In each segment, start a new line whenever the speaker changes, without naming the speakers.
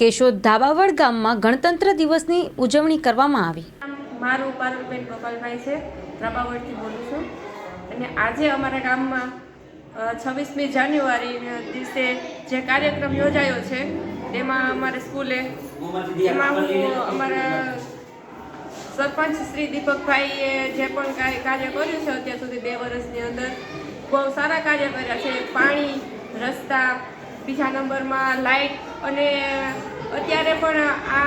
કેશોદ ધાબાવડ ગામમાં ગણતંત્ર દિવસની ઉજવણી કરવામાં આવી.
મારું પારુલબેન ગોપાલભાઈ છે. પ્રભાવડથી બોલું છું. અને આજે અમારા ગામમાં છવ્વીસમી જાન્યુઆરી દિવસે જે કાર્યક્રમ યોજાયો છે, તેમાં અમારે સ્કૂલે એમાં હું અમારા સરપંચ શ્રી દીપકભાઈએ જે પણ કાર્ય કર્યું છે, અત્યાર સુધી બે વર્ષની અંદર બહુ સારા કાર્ય કર્યા છે. પાણી, રસ્તા, બીજા નંબરમાં લાઇટ અને અત્યારે પણ આ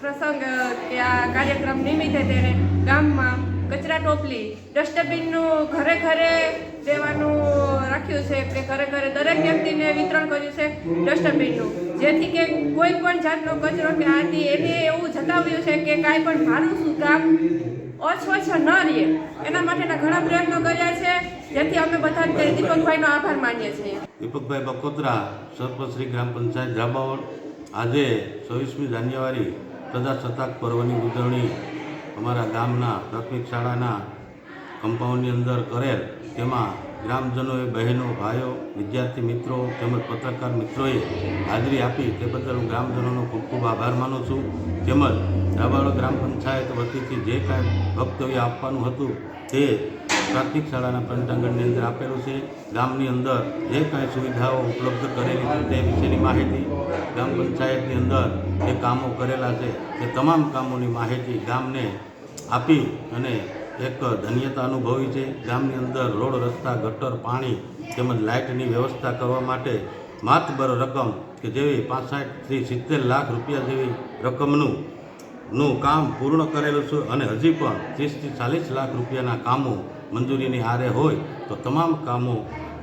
પ્રસંગ, કે આ કાર્યક્રમ નિમિત્તે તેણે ગામમાં કચરા ટોપલી, ડસ્ટબિનનું ઘરે ઘરે દેવાનું રાખ્યું છે કે ઘરે ઘરે દરેક વ્યક્તિને વિતરણ કર્યું છે ડસ્ટબિનનું. જેથી કે કોઈ પણ જાતનો કચરો કે આદિ એને એવું જતાવ્યું છે કે કાંઈ પણ મારું શું કામ અસ્વચ્છ ન રહે. એના માટેના ઘણા પ્રયત્નો કર્યા છે. જેથી અમે બધા દીપકભાઈનો આભાર માનીએ છીએ.
દીપકભાઈ બકોત્રા સરપંચ શ્રી ગ્રામ પંચાયત જાબાવડ આજે છવ્વીસમી જાન્યુઆરી પ્રજાસત્તાક પર્વની ઉજવણી અમારા ગામના પ્રાથમિક શાળાના કમ્પાઉન્ડની અંદર કરેલ તેમાં ગ્રામજનોએ બહેનો, ભાઈઓ, વિદ્યાર્થી મિત્રો તેમજ પત્રકાર મિત્રોએ હાજરી આપી તે બદલ હું ગ્રામજનોનો ખૂબ ખૂબ આભાર માનું છું. તેમજ જાબાવડ ગ્રામ પંચાયત વતીથી જે કાંઈ વક્તવ્ય આપવાનું હતું તે પ્રાથમિક શાળાના પંચાંગણની અંદર આપેલું છે. ગામની અંદર જે કાંઈ સુવિધાઓ ઉપલબ્ધ કરેલી છે તે વિશેની માહિતી ગ્રામ પંચાયતની અંદર જે કામો કરેલા છે તે તમામ કામોની માહિતી ગામને આપી અને એક ધન્યતા અનુભવી છે. ગામની અંદર રોડ, રસ્તા, ગટર, પાણી તેમજ લાઇટની વ્યવસ્થા કરવા માટે માતબર રકમ કે જેવી પાસઠથી સિત્તેર લાખ રૂપિયા જેવી રકમનું, નું કામ પૂર્ણ કરેલું છે અને હજી પણ ત્રીસથી ચાલીસ લાખ રૂપિયાના કામો મંજૂરીની આરે હોય તો તમામ કામો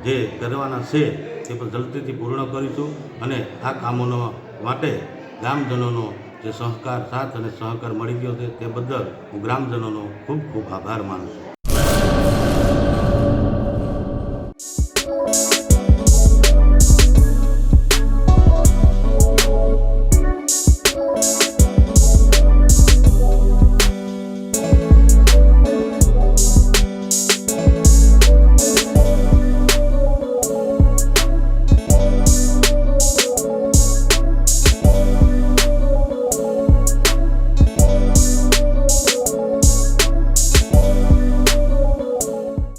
જે કરવાના છે તે પણ જલ્દીથી પૂર્ણ કરીશું અને આ કામોનો માટે ગ્રામજનોનો જે સહકાર, સાથ અને સહકાર મળી ગયો છે તે બદલ હું ગ્રામજનોનો ખૂબ ખૂબ આભાર માનું છું.